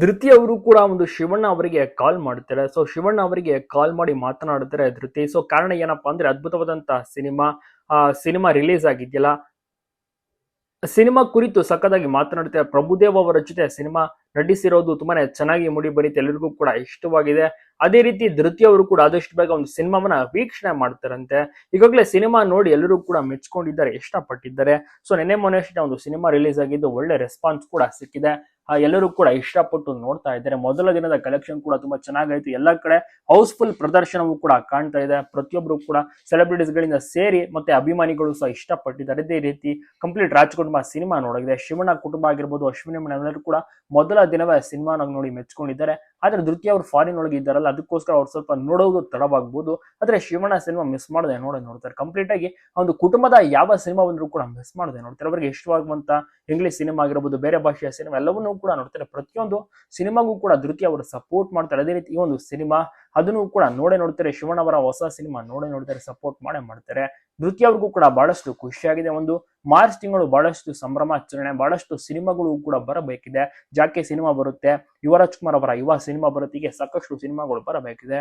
ಧೃತಿ ಅವರು ಕೂಡ ಒಂದು ಶಿವಣ್ಣ ಅವರಿಗೆ ಕಾಲ್ ಮಾಡ್ತಾರೆ. ಸೊ ಶಿವಣ್ಣ ಅವರಿಗೆ ಕಾಲ್ ಮಾಡಿ ಮಾತನಾಡ್ತಾರೆ ಧೃತಿ. ಸೊ ಕಾರಣ ಏನಪ್ಪಾ ಅಂದ್ರೆ ಅದ್ಭುತವಾದಂತಹ ಸಿನಿಮಾ, ಆ, ಸಿನಿಮಾ ರಿಲೀಸ್ ಆಗಿದೆಯಲ್ಲ. ಸಿನಿಮಾ ಕುರಿತು ಸಖತ್ತಾಗಿ ಮಾತನಾಡ್ತಾರೆ. ಪ್ರಭುದೇವ್ ಅವರ ಜೊತೆ ಸಿನಿಮಾ ನಟಿಸಿರೋದು ತುಂಬಾನೇ ಚೆನ್ನಾಗಿ ಮೂಡಿ ಬರೀತೆ. ಎಲ್ಲರಿಗೂ ಕೂಡ ಇಷ್ಟವಾಗಿದೆ. ಅದೇ ರೀತಿ ಧೃತಿ ಅವರು ಕೂಡ ಆದಷ್ಟು ಬೇಗ ಒಂದು ಸಿನಿಮಾವನ್ನ ವೀಕ್ಷಣೆ ಮಾಡ್ತಾರಂತೆ. ಈಗಾಗಲೇ ಸಿನಿಮಾ ನೋಡಿ ಎಲ್ಲರೂ ಕೂಡ ಮೆಚ್ಕೊಂಡಿದ್ದಾರೆ, ಇಷ್ಟಪಟ್ಟಿದ್ದಾರೆ. ಸೊ ನೆನ್ನೆ ಮೊನ್ನೆ ಒಂದು ಸಿನಿಮಾ ರಿಲೀಸ್ ಆಗಿದ್ದು ಒಳ್ಳೆ ರೆಸ್ಪಾನ್ಸ್ ಕೂಡ ಸಿಕ್ಕಿದೆ. ಎಲ್ಲರೂ ಕೂಡ ಇಷ್ಟಪಟ್ಟು ನೋಡ್ತಾ ಇದ್ದಾರೆ. ಮೊದಲ ದಿನದ ಕಲೆಕ್ಷನ್ ಕೂಡ ತುಂಬಾ ಚೆನ್ನಾಗಾಯ್ತು. ಎಲ್ಲ ಕಡೆ ಹೌಸ್ಫುಲ್ ಪ್ರದರ್ಶನವೂ ಕೂಡ ಕಾಣ್ತಾ ಇದೆ. ಪ್ರತಿಯೊಬ್ಬರು ಕೂಡ ಸೆಲೆಬ್ರಿಟೀಸ್ ಗಳಿಂದ ಸೇರಿ ಮತ್ತೆ ಅಭಿಮಾನಿಗಳು ಸಹ ಇಷ್ಟಪಟ್ಟಿದ್ದಾರೆ. ಅದೇ ರೀತಿ ಕಂಪ್ಲೀಟ್ ರಾಜ್ಕುಟುಂಬ ಸಿನಿಮಾ ನೋಡಿದೆ ಶಿವಣ್ಣ ಕುಟುಂಬ ಆಗಿರ್ಬೋದು, ಅಶ್ವಿನಿ ಎಲ್ಲರೂ ಕೂಡ ಮೊದಲ ದಿನವೇ ಸಿನಿಮಾನ ನೋಡಿ ಮೆಚ್ಕೊಂಡಿದ್ದಾರೆ. ಆದ್ರೆ ಧೃತಿ ಅವರು ಫಾರಿನ್ ಒಳಗೆ ಇದ್ದಾರಲ್ಲ, ಅದಕ್ಕೋಸ್ಕರ ಅವ್ರು ಸ್ವಲ್ಪ ನೋಡೋದು ತಡವಾಗ್ಬೋದು. ಆದ್ರೆ ಶಿವಣ್ಣ ಸಿನಿಮಾ ಮಿಸ್ ಮಾಡದೆ ನೋಡಿ ನೋಡ್ತಾರೆ. ಕಂಪ್ಲೀಟ್ ಆಗಿ ಒಂದು ಕುಟುಂಬದ ಯಾವ ಸಿನಿಮಾ ಬಂದರೂ ಕೂಡ ಮಿಸ್ ಮಾಡದೆ ನೋಡ್ತಾರೆ. ಅವರಿಗೆ ಇಷ್ಟವಾಗುವಂತ ಇಂಗ್ಲಿಷ್ ಸಿನಿಮಾ ಆಗಿರ್ಬೋದು, ಬೇರೆ ಭಾಷೆಯ ಸಿನಿಮಾ ಎಲ್ಲವನ್ನೂ ಕೂಡ ನೋಡ್ತಾರೆ. ಪ್ರತಿಯೊಂದು ಸಿನಿಮಾಗೂ ಕೂಡ ಧೃತಿ ಅವರು ಸಪೋರ್ಟ್ ಮಾಡ್ತಾರೆ. ಅದೇ ರೀತಿ ಈ ಒಂದು ಸಿನಿಮಾ ಅದನ್ನು ಕೂಡ ನೋಡೇ ನೋಡ್ತಾರೆ. ಶಿವಣ್ಣ ಅವರ ಹೊಸ ಸಿನಿಮಾ ನೋಡೇ ನೋಡ್ತಾರೆ ಸಪೋರ್ಟ್ ಮಾಡೇ ಮಾಡ್ತಾರೆ. ಧೃತಿ ಅವ್ರಿಗೂ ಕೂಡ ಬಹಳಷ್ಟು ಖುಷಿಯಾಗಿದೆ. ಒಂದು ಮಾರ್ಚ್ ತಿಂಗಳು ಬಹಳಷ್ಟು ಸಂಭ್ರಮಾಚರಣೆ ಬಹಳಷ್ಟು ಸಿನಿಮಾಗಳು ಕೂಡ ಬರಬೇಕಿದೆ. ಜಾಕೆ ಸಿನಿಮಾ ಬರುತ್ತೆ. ಯುವರಾಜ್ ಕುಮಾರ್ ಅವರ ಯುವ ಸಿನಿಮಾ ಬರುತ್ತೆ. ಸಾಕಷ್ಟು ಸಿನಿಮಾಗಳು ಬರಬೇಕಿದೆ.